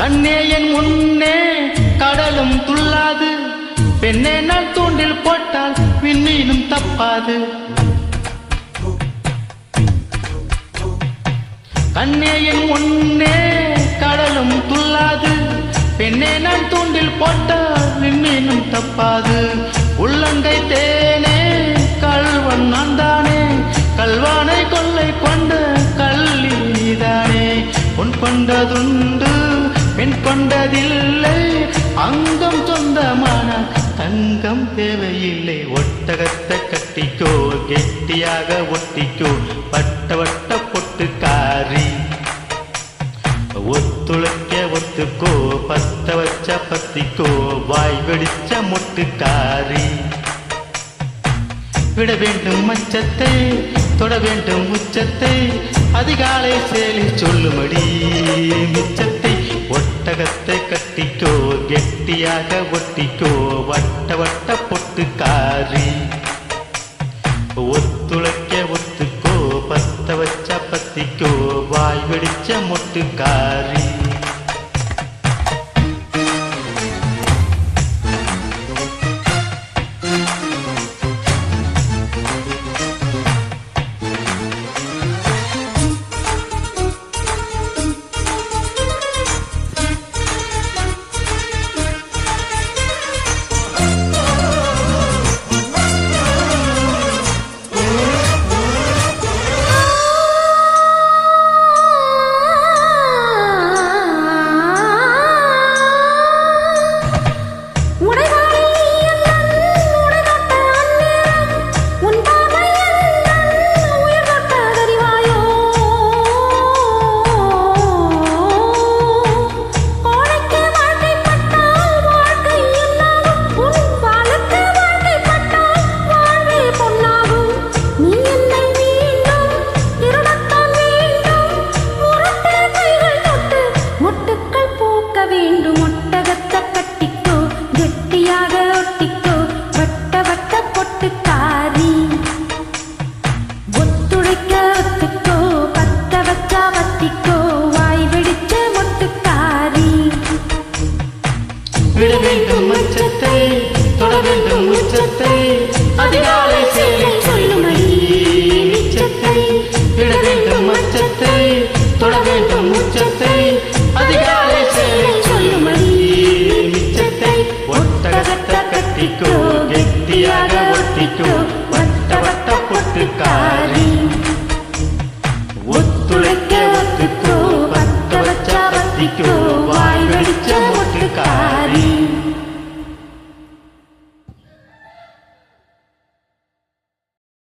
கண்ணே என் முன்னே கடலும் துள்ளாது. பெண்ணே நான் தூண்டில் போட்டால் விண்மீனும் தப்பாது. கண்ணே என் முன்னே கடலும் துள்ளாது. பெண்ணே நான் தூண்டில் போட்டால் விண்மீனும் தப்பாது. உள்ளங்கை பெண் கொண்டதில்லை அங்கம் சொந்தமான தங்கம் தேவையில்லை. ஒட்டகத்தை கட்டிக்கோ கெட்டியாக ஒட்டிக்கோ. வட்ட வட்ட பொட்டுக்காரி. ஒத்துழைக்க ஒத்துக்கோ பத்த வச்ச பத்திக்கோ. வாய் வெடிச்ச முட்டுக்காரி. விட வேண்டும் மச்சத்தை தொட வேண்டும் உச்சத்தை. அதிகாலை சேலி சொல்லுமடி மிச்ச கெட்டியாக ஒட்டிக்கோ வட்ட வட்ட பொட்டுக்காரி ஒத்துழைக்க ஒத்துக்கோ பத்த வச்ச பத்திக்கோ வாய் வெடிச்ச முட்டுக்காரி விட வேண்டும் உச்சத்தை தொட வேண்டும் உச்சத்தை அதிகாரம்